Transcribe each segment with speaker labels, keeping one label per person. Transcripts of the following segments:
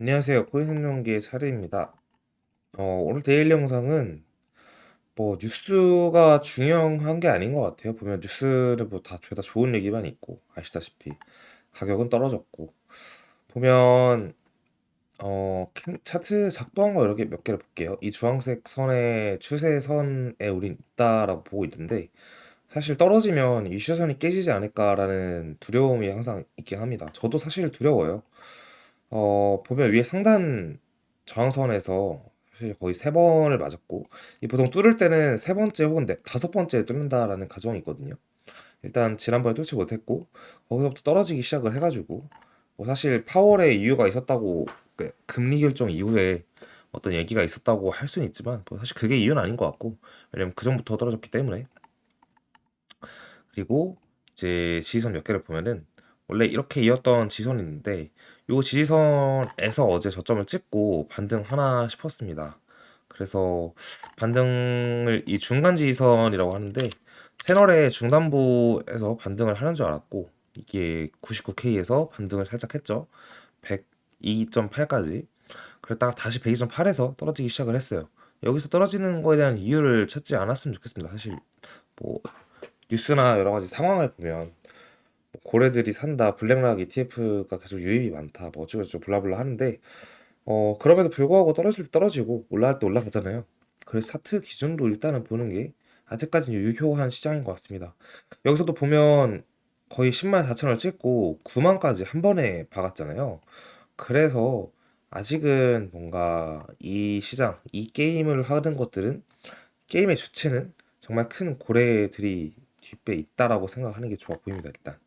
Speaker 1: 안녕하세요. 코인 생존기의 차례입니다. 어, 오늘 데일리 영상은 뭐 뉴스가 중요한 게 아닌 것 같아요. 보면 뉴스를 뭐 다 죄다 좋은 얘기만 있고 아시다시피 가격은 떨어졌고 보면 어, 캠- 차트 작동한 거 이렇게 몇 개를 볼게요. 이 주황색 선의 추세선에 우린 있다라고 보고 있는데 사실 떨어지면 이 추세선이 깨지지 않을까라는 두려움이 항상 있긴 합니다. 저도 사실 두려워요. 어, 보면 위에 상단 저항선에서 사실 거의 세 번을 맞았고, 이 보통 뚫을 때는 세 번째 혹은 네, 다섯 번째 뚫는다라는 가정이 있거든요. 일단 지난번에 뚫지 못했고, 거기서부터 떨어지기 시작을 해가지고, 뭐 사실 파월의 이유가 있었다고, 그 금리 결정 이후에 어떤 얘기가 있었다고 할 수는 있지만, 뭐 사실 그게 이유는 아닌 것 같고, 왜냐면 그 전부터 떨어졌기 때문에. 그리고 이제 지지선 몇 개를 보면은, 원래 이렇게 이었던 있는데, 요 지지선에서 어제 저점을 찍고 반등하나 싶었습니다. 그래서 반등을 이 중간 지지선이라고 하는데 채널의 중단부에서 반등을 하는 줄 알았고 이게 99K에서 반등을 살짝 했죠. 102.8까지. 그랬다가 다시 102.8에서 떨어지기 시작을 했어요. 여기서 떨어지는 거에 대한 이유를 찾지 않았으면 좋겠습니다. 사실 뭐 뉴스나 여러 가지 상황을 보면 뭐 고래들이 산다, 블랙락 ETF가 계속 유입이 많다, 뭐 어쩌고저쩌고 블라블라 하는데 어 그럼에도 불구하고 떨어질 때 떨어지고 올라갈 때 올라가잖아요. 그래서 차트 기준으로 일단은 보는 게 아직까지는 유효한 시장인 것 같습니다. 여기서도 보면 거의 10만 4천을 찍고 9만까지 한 번에 박았잖아요. 그래서 아직은 뭔가 이 시장, 이 게임을 하는 것들은 게임의 주체는 정말 큰 고래들이 뒷배에 있다라고 생각하는 게 좋아 보입니다, 일단.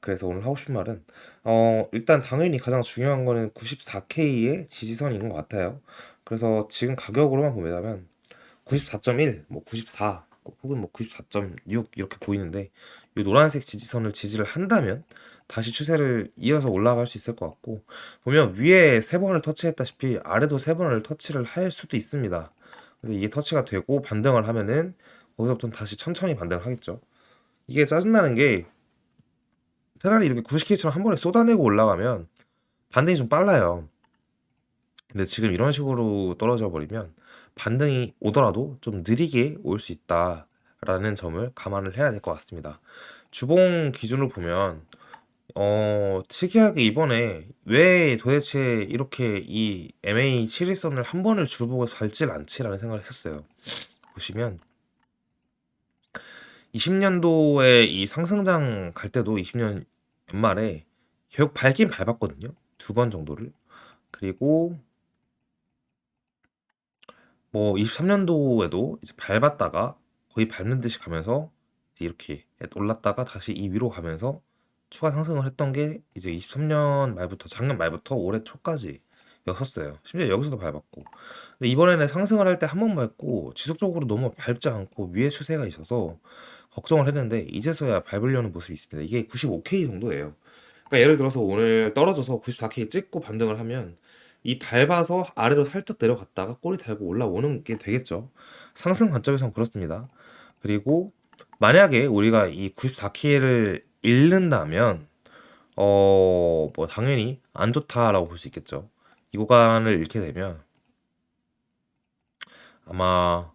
Speaker 1: 그래서 오늘 하고 싶은 말은 어 일단 당연히 가장 중요한 거는 94K의 지지선인 것 같아요. 그래서 지금 가격으로만 보면 94.1, 뭐 94, 혹은 뭐 94.6 이렇게 보이는데 이 노란색 지지선을 지지를 한다면 다시 추세를 이어서 올라갈 수 있을 것 같고 보면 위에 세 번을 터치했다시피 아래도 세 번을 터치를 할 수도 있습니다. 근데 이게 터치가 되고 반등을 하면은 거기서부터 다시 천천히 반등을 하겠죠. 이게 짜증나는 게 차라리 이렇게 90K처럼 한 번에 쏟아내고 올라가면 반등이 좀 빨라요. 근데 지금 이런 식으로 떨어져 버리면 반등이 오더라도 좀 느리게 올 수 있다라는 점을 감안을 해야 될 것 같습니다. 주봉 기준으로 보면 어 특이하게 이번에 왜 도대체 이렇게 이 MA 7일선을 한 번을 줄보고 밟질 않지라는 생각을 했었어요. 보시면 20년도에 이 상승장 갈 때도 20년 연말에 결국 밟긴 밟았거든요. 두 번 정도를. 그리고 뭐 23년도에도 이제 밟았다가 거의 밟는 듯이 가면서 이렇게 올랐다가 다시 이 위로 가면서 추가 상승을 했던 게 이제 23년 말부터 작년 말부터 올해 초까지 였었어요. 심지어 여기서도 밟았고. 근데 이번에는 상승을 할 때 한 번 밟고 지속적으로 너무 밟지 않고 위에 추세가 있어서 걱정을 했는데 이제서야 밟으려는 모습이 있습니다. 이게 95K 정도예요. 그러니까 예를 들어서 오늘 떨어져서 94K 찍고 반등을 하면 이 밟아서 아래로 살짝 내려갔다가 꼬리 달고 올라오는 게 되겠죠. 상승 관점에선 그렇습니다. 그리고 만약에 우리가 이 94K를 잃는다면 어, 뭐 당연히 안 좋다라고 볼 수 있겠죠. 이 구간을 잃게 되면 아마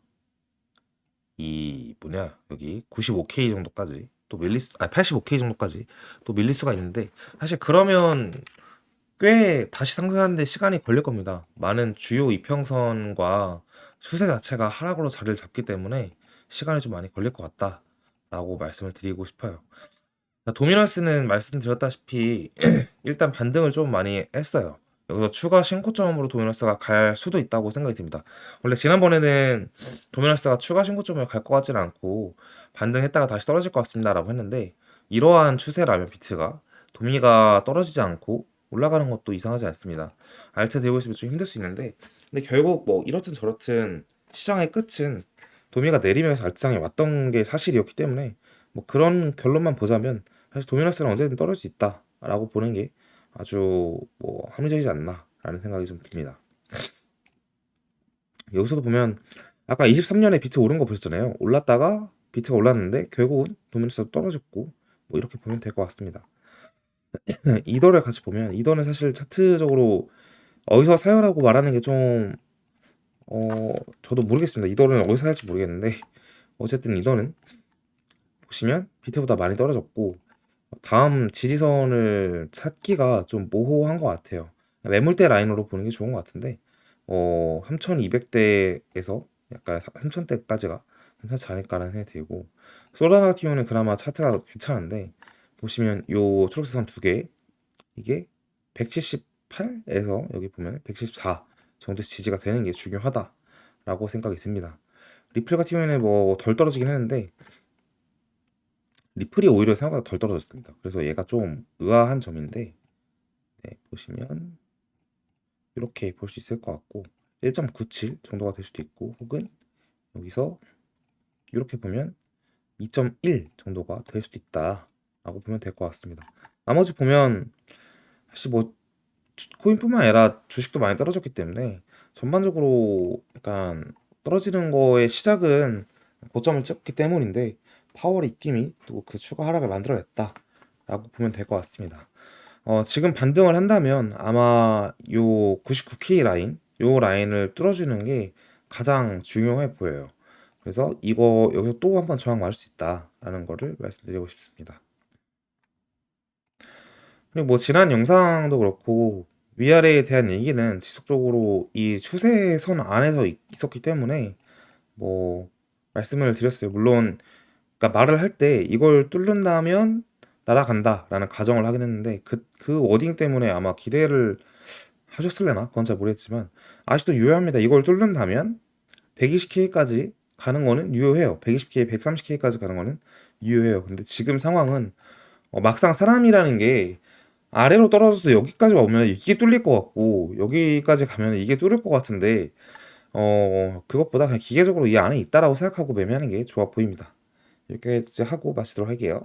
Speaker 1: 이 뭐냐 여기 95K 정도까지 또 수, 아 85K 정도까지 또 밀릴 수가 있는데 사실 그러면 꽤 다시 상승하는데 시간이 걸릴 겁니다. 많은 주요 이평선과 추세 자체가 하락으로 자리를 잡기 때문에 시간이 좀 많이 걸릴 것 같다라고 말씀을 드리고 싶어요. 도미너스는 말씀드렸다시피 일단 반등을 좀 많이 했어요. 여기서 추가 신고점으로 도미너스가 갈 수도 있다고 생각이 듭니다. 원래 지난번에는 도미너스가 추가 신고점을 갈 것 같지는 않고 반등했다가 다시 떨어질 것 같습니다라고 했는데 이러한 추세라면 비트가 도미가 떨어지지 않고 올라가는 것도 이상하지 않습니다. 알트 들고 있으면 좀 힘들 수 있는데 근데 결국 뭐 이렇든 저렇든 시장의 끝은 도미가 내리면서 알트상에 왔던 게 사실이었기 때문에 뭐 그런 결론만 보자면 사실 도미너스는 언제든 떨어질 수 있다라고 보는 게 아주 뭐 합리적이지 않나라는 생각이 좀 듭니다. 여기서도 보면 아까 23년에 비트 오른 거 보셨잖아요. 올랐다가 비트가 올랐는데 결국은 도미너스가 떨어졌고 뭐 이렇게 보면 될 것 같습니다. 이더를 같이 보면 이더는 사실 차트적으로 어디서 사요라고 말하는 게 좀 어, 저도 모르겠습니다. 이더는 어디서 사야지 모르겠는데 어쨌든 이더는 보시면 비트보다 많이 떨어졌고 다음 지지선을 찾기가 좀 모호한 것 같아요. 매물대 라인으로 보는 게 좋은 것 같은데 어, 3200대에서 약간 3000대까지가 괜찮지 않을까라는 생각이 들고 솔라나 같은 경우는 그나마 차트가 괜찮은데 보시면 요 초록색 선 두 개 이게 178에서 여기 보면 174 정도 지지가 되는 게 중요하다라고 생각이 듭니다. 리플 같은 경우에는 뭐 덜 떨어지긴 했는데 리플이 오히려 생각보다 덜 떨어졌습니다. 그래서 얘가 좀 의아한 점인데 네, 보시면 이렇게 볼 수 있을 것 같고 1.97 정도가 될 수도 있고 혹은 여기서 이렇게 보면 2.1 정도가 될 수도 있다라고 보면 될 것 같습니다. 나머지 보면 사실 뭐 주- 코인뿐만 아니라 주식도 많이 떨어졌기 때문에 전반적으로 약간 떨어지는 거의 시작은 고점을 찍었기 때문인데 파월의 입김이 또 그 추가 하락을 만들어냈다 라고 보면 될 것 같습니다. 어, 지금 반등을 한다면 아마 요 99K 라인, 요 라인을 뚫어주는 게 가장 중요해 보여요. 그래서 이거 여기서 또 한번 저항 맞을 수 있다라는 거를 말씀드리고 싶습니다. 그리고 뭐 지난 영상도 그렇고 위아래에 대한 얘기는 지속적으로 이 추세선 안에서 있- 있었기 때문에 뭐 말씀을 드렸어요. 물론 그러니까 말을 할 때 이걸 뚫는다면 날아간다라는 가정을 하긴 했는데 그, 그 워딩 때문에 아마 기대를 하셨을래나? 그건 잘 모르겠지만 아직도 유효합니다. 이걸 뚫는다면 120K까지 가는 거는 유효해요. 120K, 130K까지 가는 거는 유효해요. 근데 지금 상황은 어, 막상 사람이라는 게 아래로 떨어져서 여기까지 오면 이게 뚫릴 것 같고 여기까지 가면 이게 뚫릴 것 같은데 어 그것보다 그냥 기계적으로 이 안에 있다라고 생각하고 매매하는 게 좋아 보입니다. 여기까지 하고 마치도록 할게요.